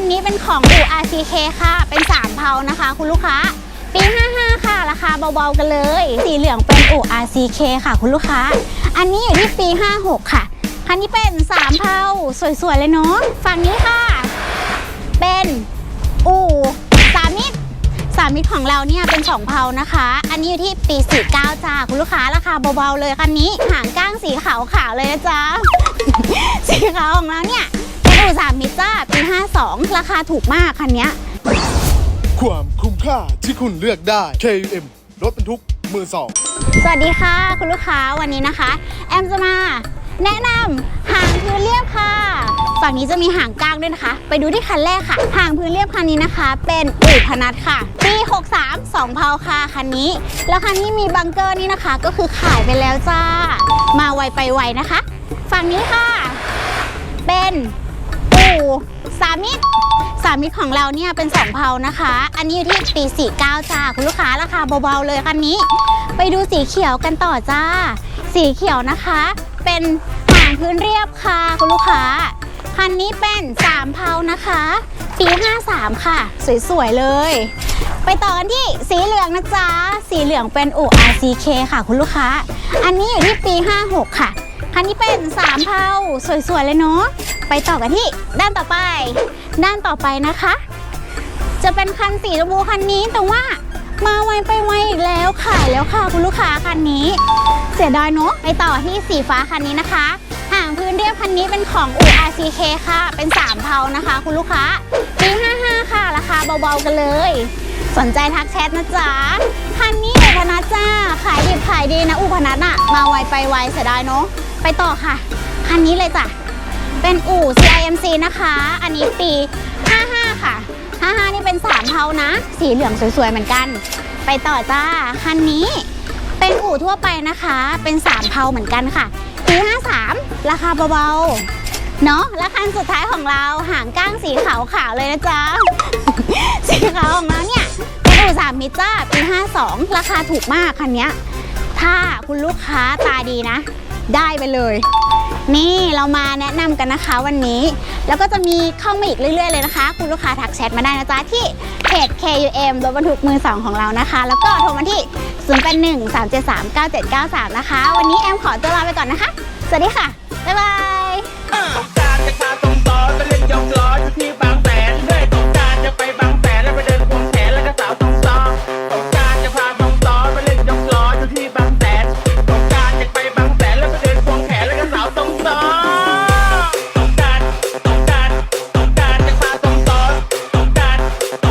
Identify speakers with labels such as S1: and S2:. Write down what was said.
S1: คันนี้เป็นของอู่ RCK ค่ะ เป็น3เพานะคะ คุณลูกค้า ปี 55 ค่ะ ราคาเบาๆกันเลย สีเหลืองเป็นอู่ RCK ค่ะ คุณลูกค้า อันนี้อยู่ที่ปี 56 ค่ะ คันนี้เป็น3เพาสวยๆ เลยเนาะ ฝั่งนี้ค่ะ เป็นอู่สามิตรสามิตรของเราเนี่ยเป็นสองเพานะคะ อันนี้อยู่ที่ปี 49 จ้า คุณลูกค้า ราคาเบาๆเลยคันนี้ หางก้างสีขาวๆเลยนะจ๊ะ สีขาวของเราเนี่ย มมิตรจ้าปี 52 ราคาถูกมากคันเนี้ย
S2: ความคุ้มค่าที่คุณเลือกได้ KUM รถบรรทุกมือสอง
S1: สวัสดีค่ะ คุณลูกค้าวันนี้นะคะ แอมจะมา แนะนำหางพื้นเรียบค่ะ ฝั่งนี้จะมีหางก้างด้วยนะคะ ไปดูที่คันแรกค่ะ หางพื้นเรียบคันนี้นะคะ เป็นอู่พนัทค่ะปี63 2เพาค่ะคันนี้ แล้วคันนี้มีบังเกอร์นี่นะคะ ก็คือขายไปแล้วจ้า มาไวไปไวนะคะ ฝั่งนี้ค่ะ เป็นู่สามิตรสามิตรของเราเนี่ยเป็น2เพานะคะ อันนี้อยู่ที่ปี 49จ้าคุณลูกค้าราคาเบาๆเลยคันนี้ ไปดูสีเขียวกันต่อจ้า สีเขียวนะคะ เป็นหางพื้นเรียบค่ะคุณลูกค้าคันนี้เป็น3เพานะคะ ปี 53 ค่ะ สวยๆเลย ไปต่อกันที่สีเหลืองนะจ๊ะสีเหลืองเป็นอู่ RCK ค่ะคุณลูกค้า อันนี้อยู่ที่ปี 56 ค่ะคันนี้เป็น3เพาสวยๆเลยเนาะ ไปต่อกันที่ด้านต่อไป ด้านต่อไปนะคะ จะเป็นคันสีชมพูคันนี้แต่ว่ามาไวไปไวอีกแล้วขายแล้วค่ะคุณลูกค้าคันนี้ เสียดายเนาะไปต่อที่สีฟ้าคันนี้นะคะหางพื้นเรียบคันนี้เป็นของอู RCK ค่ะ เป็น 3เพานะคะ คุณลูกค้าปี55 ค่ะ ราคาเบาๆกันเลย สนใจทักแชทนะจ๊ะคันนี้อู่พนัทจ้า ขายดิบขายดีนะอูพนัทอะมาไวไปไวเสียดายเนาะไปต่อค่ะ คันนี้เลยจ้ะ เป็นอู่ CIMC นะคะ อันนี้ปี 55 ค่ะ 55 นี่เป็น 3เทานะ สีเหลืองสวยๆ เหมือนกัน ไปต่อจ้า คันนี้ เป็นอู่ทั่วไปนะคะ เป็น 3เทาเหมือนกันค่ะ ปี 53 ราคาเบาๆ เนาะและคันสุดท้ายของเราหางก้างสีขาวๆ เลยนะจ๊ะ สีขาวของเราเนี่ย เป็นอู่สามมิตรจ้า ปี 52 ราคาถูกมากคันนี้ถ้าคุณลูกค้าตาดีนะ ได้ไปเลย นี่เรามาแนะนำกันนะคะวันนี้ แล้วก็จะมีเข้ามาอีกเรื่อย ๆ เลยนะคะ คุณลูกค้าทักแชทมาได้นะจ๊ะที่เพจ KUM รถบรรทุกมือสองของเรานะคะ แล้วก็โทรมาที่ 0 8 1 3 7 3 9 7 9 3 นะคะ วันนี้แอมขอตัวลาไปก่อนนะคะ สวัสดีค่ะ บ๊ายบาย